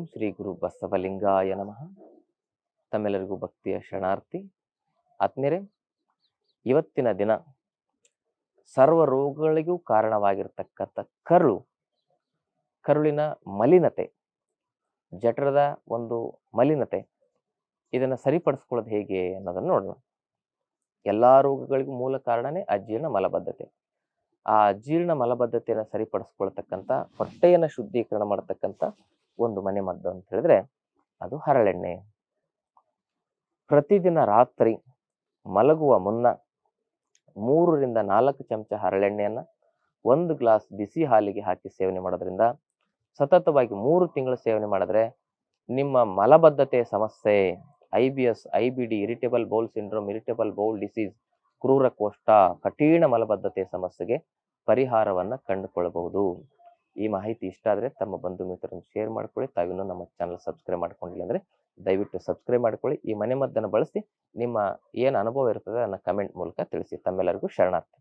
ಓಂ ಶ್ರೀ ಗುರು ಬಸವಲಿಂಗಾಯ ನಮಃ. ತಮ್ಮೆಲ್ಲರಿಗೂ ಭಕ್ತಿಯ ಶರಣಾರ್ಥಿ. ಆತ್ಮೀಯರೇ, ಇವತ್ತಿನ ದಿನ ಸರ್ವ ರೋಗಗಳಿಗೂ ಕಾರಣವಾಗಿರ್ತಕ್ಕಂಥ ಕರುಳು, ಕರುಳಿನ ಮಲಿನತೆ, ಜಠರದ ಒಂದು ಮಲಿನತೆ, ಇದನ್ನು ಸರಿಪಡಿಸ್ಕೊಳ್ಳೋದು ಹೇಗೆ ಅನ್ನೋದನ್ನು ನೋಡೋಣ. ಎಲ್ಲ ರೋಗಗಳಿಗೂ ಮೂಲ ಕಾರಣನೇ ಅಜೀರ್ಣ ಮಲಬದ್ಧತೆ. ಆ ಅಜೀರ್ಣ ಮಲಬದ್ಧತೆಯನ್ನು ಸರಿಪಡಿಸ್ಕೊಳ್ತಕ್ಕಂಥ, ಹೊಟ್ಟೆಯನ್ನು ಶುದ್ಧೀಕರಣ ಮಾಡತಕ್ಕಂಥ ಒಂದು ಮನೆ ಮದ್ದು ಅಂತ ಹೇಳಿದ್ರೆ ಅದು ಹರಳೆಣ್ಣೆ. ಪ್ರತಿದಿನ ರಾತ್ರಿ ಮಲಗುವ ಮುನ್ನ ಮೂರರಿಂದ ನಾಲ್ಕು ಚಮಚ ಹರಳೆಣ್ಣೆಯನ್ನು ಒಂದು ಗ್ಲಾಸ್ ಬಿಸಿ ಹಾಲಿಗೆ ಹಾಕಿ ಸೇವನೆ ಮಾಡೋದ್ರಿಂದ ಸತತವಾಗಿ ಮೂರು ತಿಂಗಳು ಸೇವನೆ ಮಾಡಿದ್ರೆ ನಿಮ್ಮ ಮಲಬದ್ಧತೆ ಸಮಸ್ಯೆ I B S I B D irritable bowel syndrome, irritable bowel disease ಕ್ರೂರ ಕೋಷ್ಠ ಕಠಿಣ ಮಲಬದ್ಧತೆ ಸಮಸ್ಯೆಗೆ ಪರಿಹಾರವನ್ನ ಕಂಡುಕೊಳ್ಳಬಹುದು ಈ ಮಾಹಿತಿ ಇಷ್ಟ ಆದರೆ ತಮ್ಮ ಬಂಧು ಮಿತ್ರರನ್ನು ಶೇರ್ ಮಾಡ್ಕೊಳ್ಳಿ. ತಾವಿನ್ನೂ ನಮ್ಮ ಚಾನಲ್ ಸಬ್ಸ್ಕ್ರೈಬ್ ಮಾಡ್ಕೊಂಡಿಲ್ಲ ಅಂದರೆ ದಯವಿಟ್ಟು ಸಬ್ಸ್ಕ್ರೈಬ್ ಮಾಡ್ಕೊಳ್ಳಿ. ಈ ಮನೆ ಮದ್ದನ್ನು ಬಳಸಿ ನಿಮ್ಮ ಏನು ಅನುಭವ ಇರ್ತದೆ ಅದನ್ನು ಕಮೆಂಟ್ ಮೂಲಕ ತಿಳಿಸಿ. ತಮ್ಮೆಲ್ಲರಿಗೂ ಶರಣಾರ್ಥಿ.